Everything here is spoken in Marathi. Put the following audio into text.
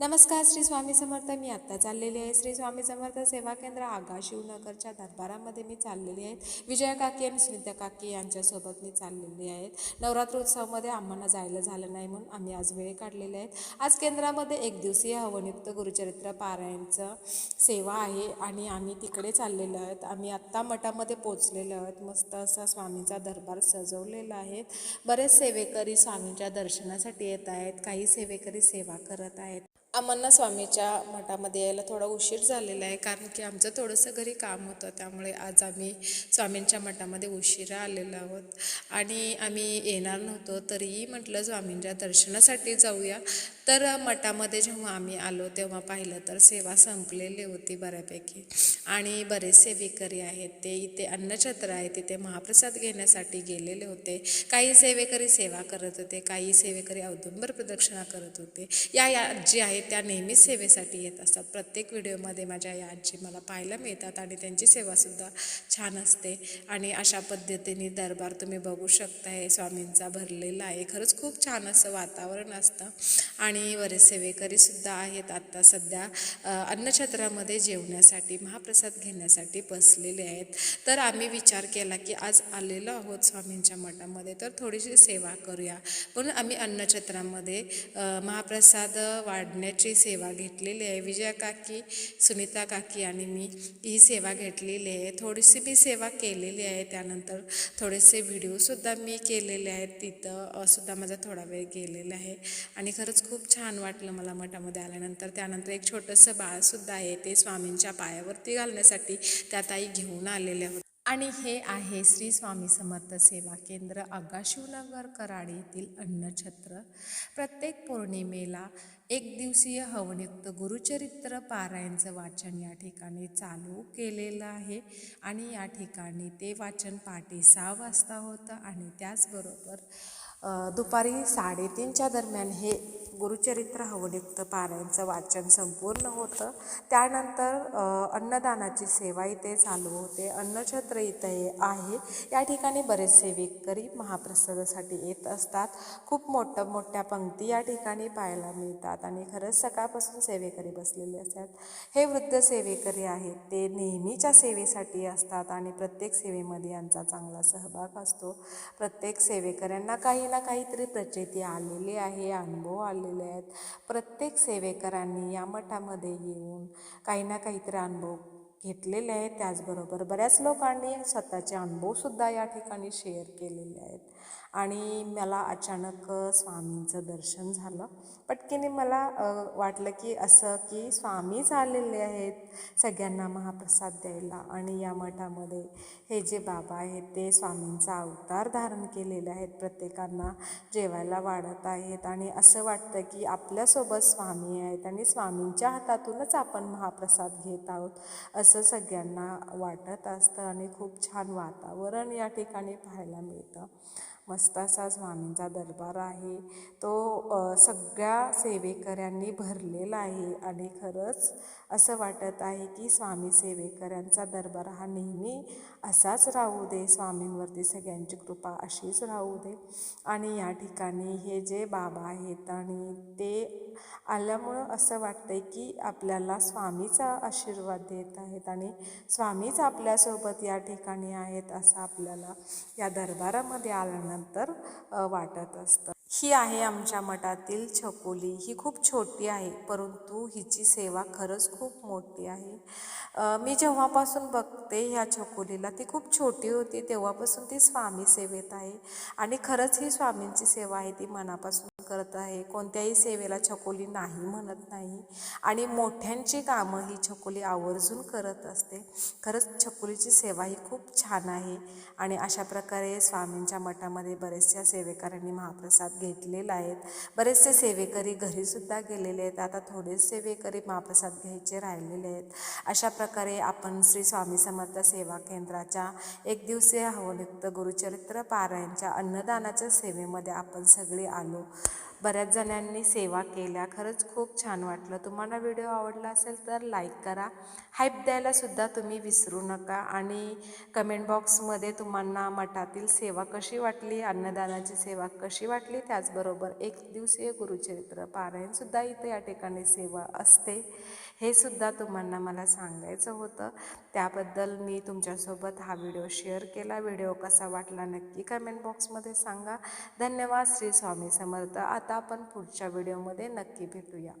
नमस्कार श्री स्वामी समर्थ. मी आत्ता चाललेली आहे. श्री स्वामी समर्थ सेवा केंद्र आगा शिवनगरच्या दरबारामध्ये मी चाललेली आहे. विजया काकी आणि सुनीता काकी यांच्यासोबत मी चाललेली आहे. नवरात्रोत्सवामध्ये आम्हाला जायला झालं नाही म्हणून आम्ही आज वेळ काढलेले आहेत आज केंद्रामध्ये एक दिवसीय हवनयुक्त गुरुचरित्र पारायणचं सेवा आहे आणि आम्ही तिकडे चाललेलो आहेत. आम्ही आत्ता मठामध्ये पोचलेलो आहोत. मस्त असा स्वामींचा दरबार सजवलेला आहे. बरेच सेवेकरी स्वामींच्या दर्शनासाठी येत आहेत. काही सेवेकरी सेवा करत आहेत. आम्हाला स्वामीच्या मठामध्ये यायला थोडा उशीर झालेला आहे कारण की आमचं थोडंसं घरी काम होतं त्यामुळे आज आम्ही स्वामींच्या मठामध्ये उशिरा आलेलो आहोत. आणि आम्ही येणार नव्हतो तरीही म्हटलं स्वामींच्या दर्शनासाठी जाऊया. तर मठामध्ये जेव्हा आम्ही आलो तेव्हा पाहिलं तर सेवा संपलेली होती बऱ्यापैकी. आणि बरेच सेवेकरी आहेत ते इथे अन्नछत्र आहे तिथे महाप्रसाद घेण्यासाठी गेलेले होते. काही सेवेकरी सेवा करत होते काही सेवेकरी औदुंबर प्रदक्षिणा करत होते. या या आजी आहेत त्या नेहमीच सेवेसाठी येत असतात. प्रत्येक व्हिडिओमध्ये माझ्या या आजी मला पाहायला मिळतात आणि त्यांची सेवासुद्धा छान असते. आणि अशा पद्धतीने दरबार तुम्ही बघू शकताय. स्वामींचा भरलेला आहे. खरंच खूप छान असं वातावरण असतं. आणि बरेच सेवेकरीसुद्धा आहेत आत्ता सध्या अन्नछत्रामध्ये जेवण्यासाठी महाप्रसाद घेण्यासाठी बसलेले आहेत. तर आम्ही विचार केला की आज आलेलो आहोत स्वामींच्या मठामध्ये तर थोडीशी सेवा करूया. म्हणून आम्ही अन्नछत्रामध्ये महाप्रसाद वाढण्याची सेवा घेतलेली आहे. विजया काकी सुनीता काकी आणि मी ही सेवा घेतलेली आहे. थोडीशी मी सेवा केलेली आहे. त्यानंतर थोडेसे व्हिडिओसुद्धा मी केलेले आहेत. तिथं सुद्धा माझा थोडा वेळ गेलेला आहे. आणि खरंच खूप छान वाटलं मला मठामध्ये आल्यानंतर. त्यानंतर एक छोटंसं बाळसुद्धा आहे ते स्वामींच्या पायावरती घालण्यासाठी त्या ताई घेऊन आलेल्या होत्या. आणि हे आहे श्री स्वामी समर्थ सेवा केंद्र आगाशिवनगर कराड येथील अन्नछत्र. प्रत्येक पौर्णिमेला एक दिवसीय हवनयुक्त गुरुचरित्र पारायणचं वाचन या ठिकाणी चालू केलेलं आहे. आणि या ठिकाणी ते वाचन पहाटे सहा वाजता होतं आणि त्याचबरोबर दुपारी साडेतीनच्या दरम्यान हे गुरुचरित्र हवनयुक्त पारायणचं वाचन संपूर्ण होतं. त्यानंतर अन्नदानाची सेवा इथे चालू होते. अन्नछत्र इथे आहे. या ठिकाणी बरेच सेवेकरी महाप्रसादासाठी येत असतात. खूप मोठ्या मोठ्या पंक्ती या ठिकाणी पाहायला मिळतात आणि खरंच सकाळपासून सेवेकरी बसलेले असतात. हे वृद्ध सेवेकरी आहेत. ते नेहमीच्या सेवेसाठी असतात आणि प्रत्येक सेवेमध्ये यांचा चांगला सहभाग असतो. प्रत्येक सेवेकऱ्यांना काही ना काहीतरी प्रचिती आलेली आहे अनुभव आलेले आहेत. प्रत्येक सेवेकरांनी या मठामध्ये येऊन काही ना काहीतरी अनुभव घेतलेले आहेत. त्याचबरोबर बऱ्याच लोकांनी स्वतःचे अनुभवसुद्धा या ठिकाणी शेअर केलेले आहेत. आणि मला अचानक स्वामींचं दर्शन झालं. पटकीने मला वाटलं की असं की स्वामीच आलेले आहेत. सगळ्यांना महाप्रसाद द्यायला आणि या मठामध्ये हे जे बाबा आहेत ते स्वामींचा अवतार धारण केलेले आहेत. प्रत्येकांना जेवायला वाढत आहेत आणि असं वाटतं की आपल्यासोबत स्वामी आहेत आणि स्वामींच्या हातातूनच आपण महाप्रसाद घेत आहोत असं सगळ्यांना वाटत असतं आणि खूप छान वातावरण या ठिकाणी पाहायला मिळतं. मस्त असा स्वामींचा दरबार आहे. तो सगळ्या सेवेकऱ्यांनी भरलेला आहे. आणि खरंच असं वाटत आहे की स्वामी सेवेकऱ्यांचा दरबार हा नेहमी असाच राहू दे. स्वामींवरती सगळ्यांची कृपा अशीच राहू दे. आणि या ठिकाणी हे जे बाबा आहेत आणि ते आल्यामुळं असं वाटतंय की आपल्याला स्वामीचा आशीर्वाद देत आहेत आणि स्वामीच आपल्यासोबत या ठिकाणी आहेत असं आपल्याला या दरबारामध्ये आल्यानंतर अ, वाटत असतं. ही आहे आमच्या मठातील छकोली. ही खूप छोटी आहे परंतु हिची सेवा खरंच खूप मोठी आहे. मी जेव्हापासून बघते ह्या छकोलीला ती खूप छोटी होती तेव्हापासून ती स्वामी सेवेत आहे. आणि खरंच ही स्वामींची सेवा आहे ती मनापासून करत आहे. कोणत्याही सेवेला छकोली नाही म्हणत नाही. आणि मोठ्यांची कामं ही छकोली आवर्जून करत असते. खरंच छकोलीची सेवा ही खूप छान आहे. आणि अशा प्रकारे स्वामींच्या मठामध्ये बरेचशा सेवेकरांनी महाप्रसाद घेतलेला आहेत बरेचसे सेवेकरी घरीसुद्धा गेलेले आहेत. आता थोडेच सेवेकरी महाप्रसाद घ्यायचे राहिलेले आहेत. अशा प्रकारे आपण श्री स्वामी समर्थ सेवा केंद्राच्या एक दिवसीय हवनयुक्त गुरुचरित्र पारायणच्या अन्नदानाच्या सेवेमध्ये आपण सगळे आलो. बऱ्याच जणांनी सेवा केल्या. खरंच खूप छान वाटलं. तुम्हाला व्हिडिओ आवडला असेल तर लाईक करा. हाईप द्यायलासुद्धा तुम्ही विसरू नका आणि कमेंट बॉक्समध्ये तुम्हाला मठातील सेवा कशी वाटली अन्नदानाची सेवा कशी वाटली त्याचबरोबर एक दिवसीय गुरुचरित्र पारायणसुद्धा इथे या ठिकाणी सेवा असते. हे सुद्धा तुम्हाला मला सांगायचं होतं. त्याबद्दल मी तुमच्यासोबत हा व्हिडिओ शेअर केला. व्हिडिओ कसा वाटला नक्की कमेंट बॉक्समध्ये सांगा. धन्यवाद. श्री स्वामी समर्थ. आता आपण पुढच्या व्हिडिओमध्ये नक्की भेटूया.